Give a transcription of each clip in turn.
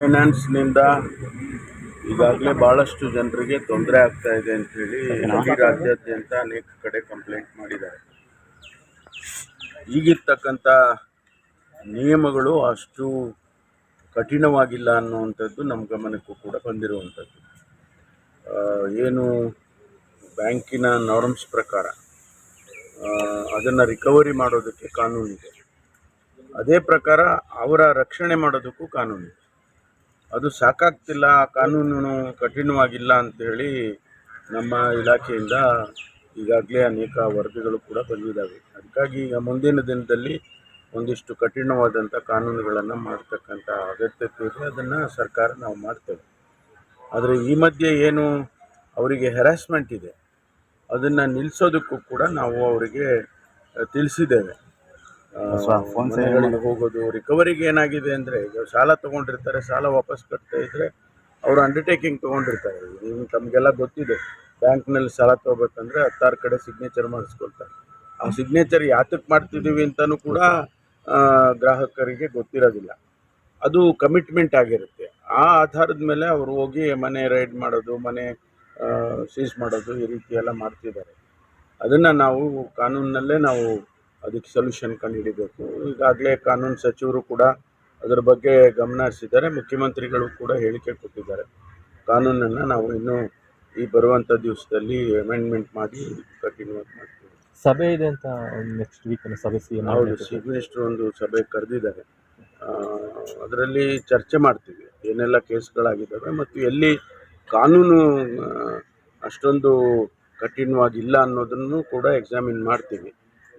ಫೈನಾನ್ಸ್ನಿಂದ ಈಗಾಗಲೇ ಭಾಳಷ್ಟು ಜನರಿಗೆ ತೊಂದರೆ ಆಗ್ತಾ ಇದೆ ಅಂಥೇಳಿ ಇಡೀ ರಾಜ್ಯಾದ್ಯಂತ ಅನೇಕ ಕಡೆ ಕಂಪ್ಲೇಂಟ್ ಮಾಡಿದ್ದಾರೆ. ಈಗಿರ್ತಕ್ಕಂಥ ನಿಯಮಗಳು ಅಷ್ಟು ಕಠಿಣವಾಗಿಲ್ಲ ಅನ್ನುವಂಥದ್ದು ನಮ್ಮ ಗಮನಕ್ಕೂ ಕೂಡ ಬಂದಿರುವಂಥದ್ದು. ಏನು ಬ್ಯಾಂಕಿನ ನಾರ್ಮ್ಸ್ ಪ್ರಕಾರ ಅದನ್ನು ರಿಕವರಿ ಮಾಡೋದಕ್ಕೆ ಕಾನೂನಿದೆ. ಅದೇ ಪ್ರಕಾರ ಅವರ ರಕ್ಷಣೆ ಮಾಡೋದಕ್ಕೂ ಕಾನೂನಿದೆ. ಅದು ಸಾಕಾಗ್ತಿಲ್ಲ, ಆ ಕಾನೂನು ಕಠಿಣವಾಗಿಲ್ಲ ಅಂಥೇಳಿ ನಮ್ಮ ಇಲಾಖೆಯಿಂದ ಈಗಾಗಲೇ ಅನೇಕ ವರದಿಗಳು ಕೂಡ ಬಂದಿದ್ದಾವೆ. ಅದಕ್ಕಾಗಿ ಈಗ ಮುಂದಿನ ದಿನದಲ್ಲಿ ಒಂದಿಷ್ಟು ಕಠಿಣವಾದಂಥ ಕಾನೂನುಗಳನ್ನು ಮಾಡ್ತಕ್ಕಂಥ ಅಗತ್ಯತೆ ಇದೆ. ಅದನ್ನು ಸರ್ಕಾರ ನಾವು ಮಾಡ್ತೇವೆ. ಆದರೆ ಈ ಮಧ್ಯೆ ಏನು ಅವರಿಗೆ ಹೆರಾಸ್ಮೆಂಟ್ ಇದೆ. ಅದನ್ನು ನಿಲ್ಲಿಸೋದಕ್ಕೂ ಕೂಡ ನಾವು ಅವರಿಗೆ ತಿಳಿಸಿದ್ದೇವೆ. ಮನೆಗಳಿಗೆ ಹೋಗೋದು ರಿಕವರಿಗೆ ಏನಾಗಿದೆ ಅಂದರೆ ಈಗ ಸಾಲ ತೊಗೊಂಡಿರ್ತಾರೆ ಸಾಲ ವಾಪಸ್ ಕಟ್ತಾ ಇದ್ದರೆ ಅವರು ಅಂಡರ್ಟೇಕಿಂಗ್ ತೊಗೊಂಡಿರ್ತಾರೆ. ನೀವು ತಮಗೆಲ್ಲ ಗೊತ್ತಿದೆ ಬ್ಯಾಂಕ್ನಲ್ಲಿ ಸಾಲ ತೊಗೋಬೇಕಂದ್ರೆ ಹತ್ತಾರು ಕಡೆ ಸಿಗ್ನೇಚರ್ ಮಾಡಿಸ್ಕೊಳ್ತಾರೆ. ಆ ಸಿಗ್ನೇಚರ್ ಯಾತಕ್ಕೆ ಮಾಡ್ತಿದ್ದೀವಿ ಅಂತಲೂ ಕೂಡ ಗ್ರಾಹಕರಿಗೆ ಗೊತ್ತಿರೋದಿಲ್ಲ. ಅದು ಕಮಿಟ್ಮೆಂಟ್ ಆಗಿರುತ್ತೆ. ಆ ಆಧಾರದ ಮೇಲೆ ಅವರು ಹೋಗಿ ಮನೆ ರೈಡ್ ಮಾಡೋದು ಮನೆ ಸೀಸ್ ಮಾಡೋದು ಈ ರೀತಿ ಎಲ್ಲ ಮಾಡ್ತಿದ್ದಾರೆ. ಅದನ್ನು ನಾವು ಕಾನೂನಿನಲ್ಲೇ ನಾವು ಅದಕ್ಕೆ ಸೊಲ್ಯೂಷನ್ ಕಂಡುಹಿಡಿಬೇಕು. ಈಗಾಗಲೇ ಕಾನೂನು ಸಚಿವರು ಕೂಡ ಅದರ ಬಗ್ಗೆ ಗಮನ ಹರಿಸಿದ್ದಾರೆ ಮುಖ್ಯಮಂತ್ರಿಗಳು ಕೂಡ ಹೇಳಿಕೆ ಕೊಟ್ಟಿದ್ದಾರೆ. ಕಾನೂನನ್ನು ನಾವು ಇನ್ನೂ ಈ ಬರುವಂಥ ದಿವಸದಲ್ಲಿ ಅಮೆಂಡ್ಮೆಂಟ್ ಮಾಡಿ ಕಂಟಿನ್ಯೂ ಮಾಡ್ತೀವಿ. ಸಭೆ ಇದೆ ಅಂತ ನೆಕ್ಸ್ಟ್ ವೀಕ್ ಸಭೆ ಹೌದು ಚೀಫ್ ಮಿನಿಸ್ಟರ್ ಒಂದು ಸಭೆ ಕರೆದಿದ್ದಾರೆ. ಅದರಲ್ಲಿ ಚರ್ಚೆ ಮಾಡ್ತೀವಿ. ಏನೆಲ್ಲ ಕೇಸ್ಗಳಾಗಿದ್ದಾವೆ ಮತ್ತು ಎಲ್ಲಿ ಕಾನೂನು ಅಷ್ಟೊಂದು ಕಠಿಣವಾಗಿಲ್ಲ ಅನ್ನೋದನ್ನು ಕೂಡ ಎಕ್ಸಾಮಿನ್ ಮಾಡ್ತೀವಿ.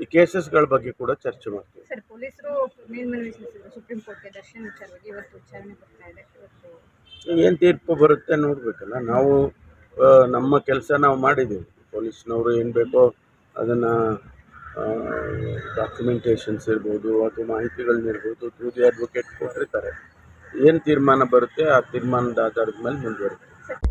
ಈ ಕೇಸಸ್ಗಳ ಬಗ್ಗೆ ಕೂಡ ಚರ್ಚೆ ಮಾಡ್ತೀವಿ. ಸರ್ ಪೊಲೀಸರು ಮೇಲ್ಮನವಿ ಸಲ್ಲಿಸಿದ್ರು. ಸುಪ್ರೀಂ ಕೋರ್ಟ್ಗೆ ದರ್ಶನ್ ವಿಚಾರವಾಗಿ ಇವತ್ತು ವಿಚಾರಣೆ ಬರ್ತಾ ಇದೆ. ಇವತ್ತು ಏನು ತೀರ್ಪು ಬರುತ್ತೆ ನೋಡಬೇಕಲ್ಲ. ನಾವು ನಮ್ಮ ಕೆಲಸ ನಾವು ಮಾಡಿದ್ದೀವಿ. ಪೊಲೀಸ್ನವರು ಏನು ಬೇಕೋ ಅದನ್ನು ಡಾಕ್ಯುಮೆಂಟೇಷನ್ಸ್ ಇರ್ಬೋದು ಅಥವಾ ಮಾಹಿತಿಗಳನ್ನಿರ್ಬೋದು ಥ್ರೂ ದಿ ಅಡ್ವೊಕೇಟ್ ಕೊಟ್ಟಿರ್ತಾರೆ. ಏನು ತೀರ್ಮಾನ ಬರುತ್ತೆ ಆ ತೀರ್ಮಾನದ ಆಧಾರದ ಮೇಲೆ ಮುಂದುವರಿತೀವಿ ಸರ್